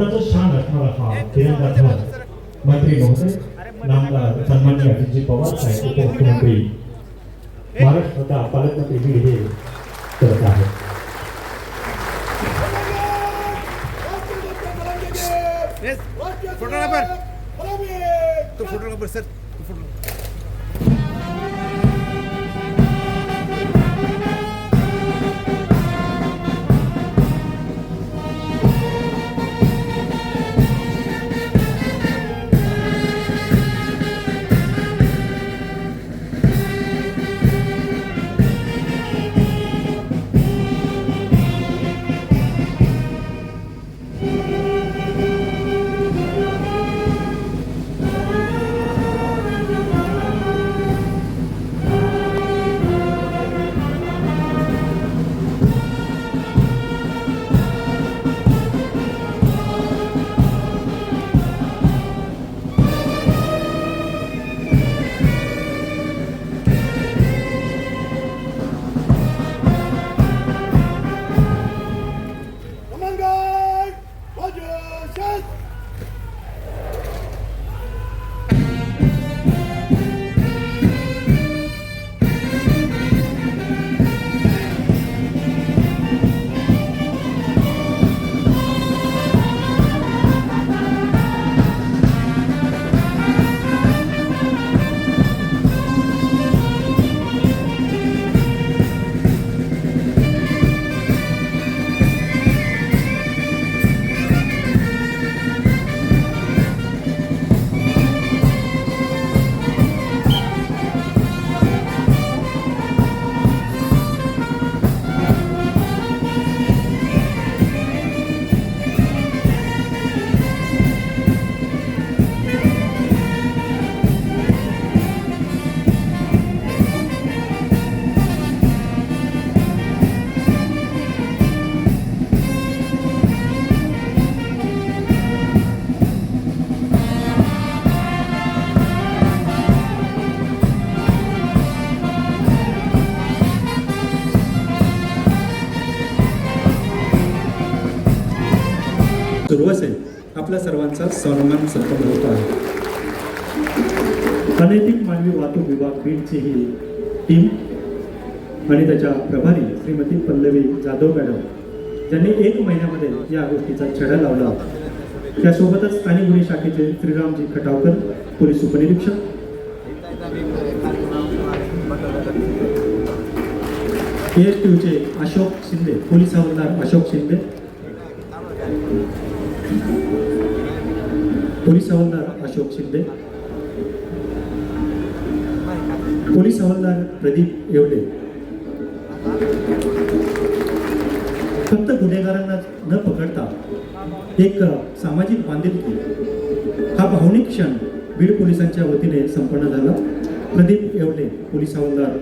भारताचं शान असणारा हा तिरंगा ध्वज मंत्री महोदय नामदार सन्मान्य अजितजी पवार साहेब उपमुख्यमंत्री महाराष्ट्राचा पालकमंत्री ही हे करत आहेत. नंबर तो फोटो नंबर सर सुरू असेल. आपल्या सर्वांचा सन्मान संपन्न होत आहे. अनैतिक मानवी वाहतूक विभाग बीडची ही टीम आणि त्याच्या प्रभारी श्रीमती पल्लवी जाधव मॅडम ज्यांनी एक महिन्यामध्ये या गोष्टीचा छडा लावला. त्यासोबतच स्थानिक गुन्हे शाखेचे श्रीरामजी खटावकर पोलीस उपनिरीक्षक. एएसटीयूचे अशोक शिंदे पोलीस हवालदार अशोक शिंदे. पोलीस हवालदार अशोक शिंदे. पोलीस हवालदार प्रदीप येवले. फक्त गुन्हेगारांना न पकडता एक सामाजिक बांधिलकी हा भावनिक क्षण बीड पोलिसांच्या वतीने संपन्न झाला. प्रदीप येवले पोलीस हवालदार.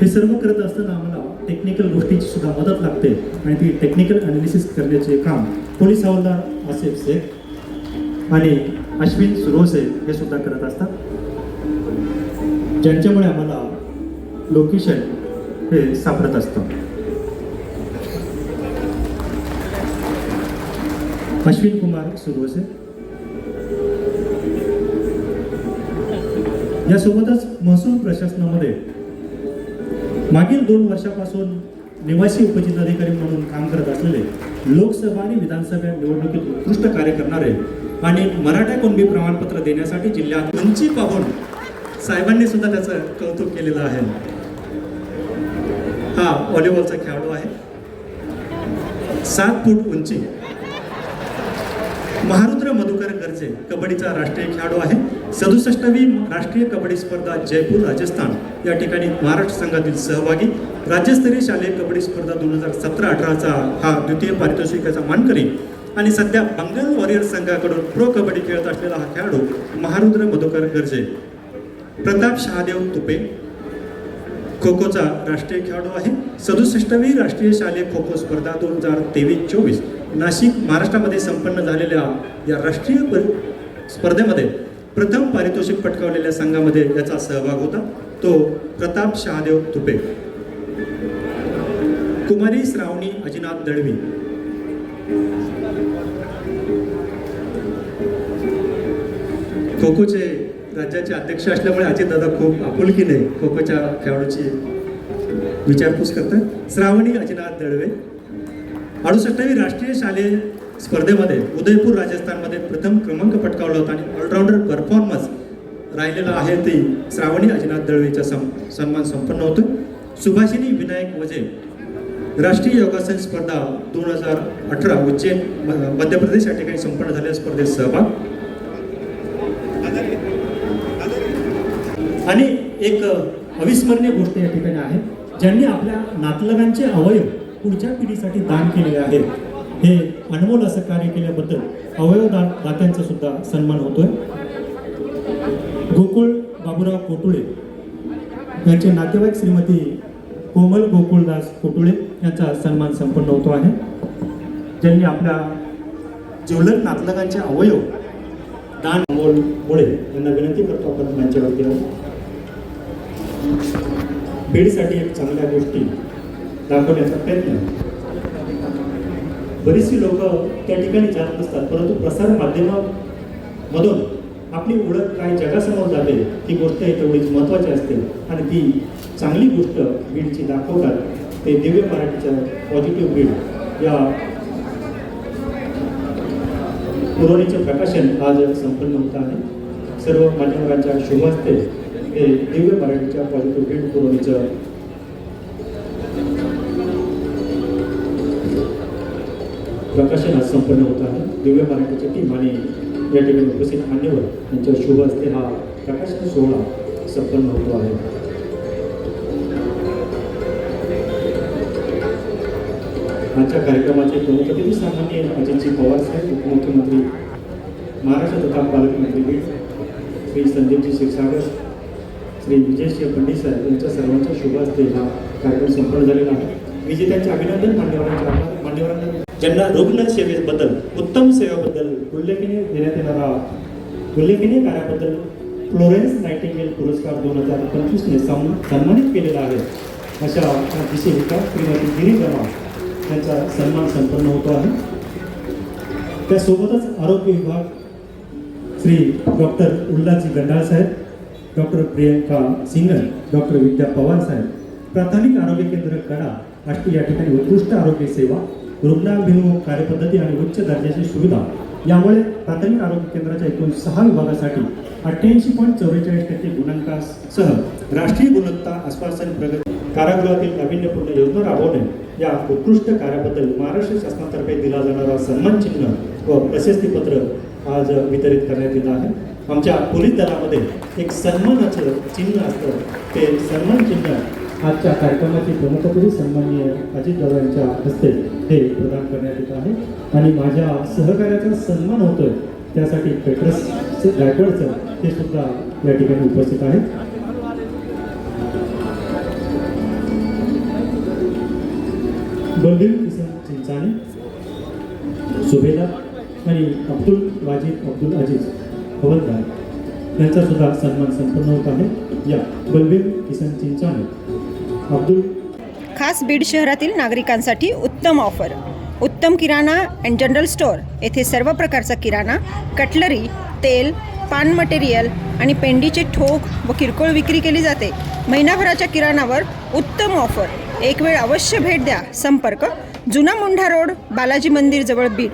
हे सर्व करत असताना आम्हाला टेक्निकल गोष्टीची सुद्धा मदत लागते आणि ती टेक्निकल अनालिसिस करण्याचे काम पोलीस हवालदार आसिफ शेख आणि अश्विन सुरोसे हे सुद्धा करत असतात. ज्यांच्यामुळे आम्हाला लोकेशन हे सापडत असतं. अश्विन कुमार सुरोसे. यासोबतच महसूल प्रशासनामध्ये मागील दोन वर्षापासून निवासी उपजिल्हाधिकारी म्हणून काम करत असलेले लोकसभा आणि विधानसभा निवडणुकीत उत्कृष्ट कार्य करणारे आणि मराठा कुणबी प्रमाणपत्र देण्यासाठी जिल्ह्यात उंची पाहून साहेबांनी सुद्धा त्याचं कौतुक केलेलं आहे. हा व्हॉलीबॉलचा खेळाडू आहे. सात फूट उंची. महारुद्र मधुकर गरजे कबड्डीचा राष्ट्रीय खेळाडू आहे. सदुसष्टवी राष्ट्रीय कबड्डी स्पर्धा जयपूर राजस्थान. या ठिकाणी महाराष्ट्र संघातील सहभागी राज्यस्तरीय शालेय कबड्डी स्पर्धा दोन हजार सतरा अठराचा हा द्वितीय पारितोषिकाचा मानकरी. आणि सध्या बंगाल वॉरियर संघाकडून प्रो कबड्डी खेळत असलेला हा खेळाडू महारुद्र मधुकर गरजे. प्रताप शहादेव तुपे खो खोचा राष्ट्रीय खेळाडू आहे. सदुसष्टवी राष्ट्रीय शालेय खो खो स्पर्धा दोन हजार तेवीस चोवीस नाशिक महाराष्ट्रामध्ये संपन्न झालेल्या या राष्ट्रीय स्पर्धेमध्ये प्रथम पारितोषिक पटकावलेल्या संघामध्ये याचा सहभाग होता. तो प्रताप शहादेव तुपे. कुमारी श्रावणी अजिनाथ दळवी. खो खोचे राज्याचे अध्यक्ष असल्यामुळे अजितदादा खूप आपुलकीने खो खोच्या खेळाडूची विचारपूस करतात. श्रावणी अजिनाथ दळवे अडुसष्टावी राष्ट्रीय शालेय स्पर्धेमध्ये उदयपूर राजस्थानमध्ये प्रथम क्रमांक पटकावला होता आणि ऑलराऊंडर परफॉर्मन्स राहिलेला आहे ते श्रावणी अजिनाथ दळवेचा सम सन्मान संपन्न होतो. सुभाषिनी विनायक वजे. राष्ट्रीय योगासन स्पर्धा दोन हजार अठरा उज्जैन मध्य प्रदेश या ठिकाणी संपन्न झालेल्या स्पर्धेत सहभाग. आणि एक अविस्मरणीय गोष्ट या ठिकाणी आहे ज्यांनी आपल्या नातलगांचे अवयव पुढच्या पिढीसाठी दान केलेले आहेत. हे अनमोल असं कार्य केल्याबद्दल अवयव दान दात्यांचा सुद्धा सन्मान होतोय. गोकुळ बाबूराव कोटुळे यांचे नातेवाईक श्रीमती कोमल गोकुळदास कोटुळे यांचा सन्मान संपन्न होतो आहे. ज्यांनी आपल्या ज्वलक नातलगांचे अवयव दान अमोल मुळे यांना विनंती करतो आपण मंचावरती येऊन. बीडसाठी एक चांगल्या गोष्टी दाखवण्याचा प्रयत्न. बरीचशी लोक त्या ठिकाणी जात नसतात परंतु प्रसार माध्यमामधून आपली ओळख काय जगासमोर जाते. ही गोष्ट ही तेवढीच महत्त्वाची असते आणि ती चांगली गोष्ट बीडची दाखवतात. ते दिव्य मराठीच्या पॉझिटिव्ह बीड. या पुरवणीचे प्रकाशन आज संपन्न होत आहे. सर्व मान्यवरांच्या शुभ असते हे दिव्य मराठीच्या पॉझिटिव्ह बीड पुरवणीचं प्रकाशन आज संपन्न होत आहे. दिव्य मराठीची टीम आणि या ठिकाणी उपस्थित मान्यवर यांच्या शुभ हस्ते हा प्रकाशन सोहळा संपन्न होतो आहे. आजच्या कार्यक्रमाचे प्रमुख अतिथी सामान्य अजितजी पवार साहेब उपमुख्यमंत्री महाराष्ट्र तथा पालकमंत्री श्री संदीपजी क्षीरसागर श्री विजयसिंह पंडित साहेब यांच्या सर्वांच्या शुभास हस्ते हा कार्यक्रम संपन्न झालेला आहे. विजेत्यांचे अभिनंदन मान्यवरांच्या मान्यवरांना ज्यांना रुग्ण सेवेबद्दल उत्तम सेवेबद्दल उल्लेखनीय देण्यात येणारा उल्लेखनीय कार्याबद्दल फ्लोरेन्स नायटिंगेल पुरस्कार दोन हजार पंचवीसने सन्मानित केलेला आहे. अशा विषयिका श्रीमती गिरी जमा यांचा सन्मान संपन्न होतो आहे. त्यासोबतच आरोग्य विभाग श्री डॉक्टर उल्लाजी गंडाळ साहेब डॉक्टर प्रियंका सिंगल डॉक्टर विद्या पवार साहेब. प्राथमिक आरोग्य केंद्र कडा आष्टी या ठिकाणी उत्कृष्ट आरोग्य सेवा रुग्णाभिमुख कार्यपद्धती आणि उच्च दर्जाची सुविधा. यामुळे प्राथमिक आरोग्य केंद्राच्या एकूण सहा विभागासाठी अठ्ठ्याऐंशी पॉईंट चौवेचाळीस टक्के गुणांकासह राष्ट्रीय गुणवत्ता आश्वासन प्रगती कारागृहातील नाविन्यपूर्ण योजना राबवणे या उत्कृष्ट कार्याबद्दल महाराष्ट्र शासनातर्फे दिला जाणारा सन्मान चिन्ह व प्रशस्तीपत्र आज वितरित करण्यात येत आहे. आमच्या पोलीस दलामध्ये एक सन्मानाचं चिन्ह असतं. ते सन्मान चिन्ह आजच्या कार्यक्रमाचे प्रमुखपदी सन्माननीय अजित यांच्या हस्ते हे प्रदान करण्यात येत आहे. आणि माझ्या सहकार्याचा सन्मान होतोय. त्यासाठी पेट्रस गायकवाडचं ते सुद्धा या ठिकाणी उपस्थित आहेत बलबीर किसन चिंचाणे सुभेदार आणि अब्दुल वाजिद अब्दुल अजीज. हवलदार यांचा सुद्धा सन्मान संपन्न होत आहे. या बलबीर किसन चिंचाणे अब्दुल. खास बीड शहरातील नागरिकांसाठी उत्तम ऑफर. उत्तम किराणा अँड जनरल स्टोअर येथे सर्व प्रकारचा किराणा कटलरी तेल पान मटेरियल आणि पेंडीचे ठोक व किरकोळ विक्री केली जाते. महिनाभराच्या किराणावर उत्तम ऑफर. एक वेळ अवश्य भेट द्या. संपर्क जुना मुंढा रोड बालाजी मंदिर जवळ बीड.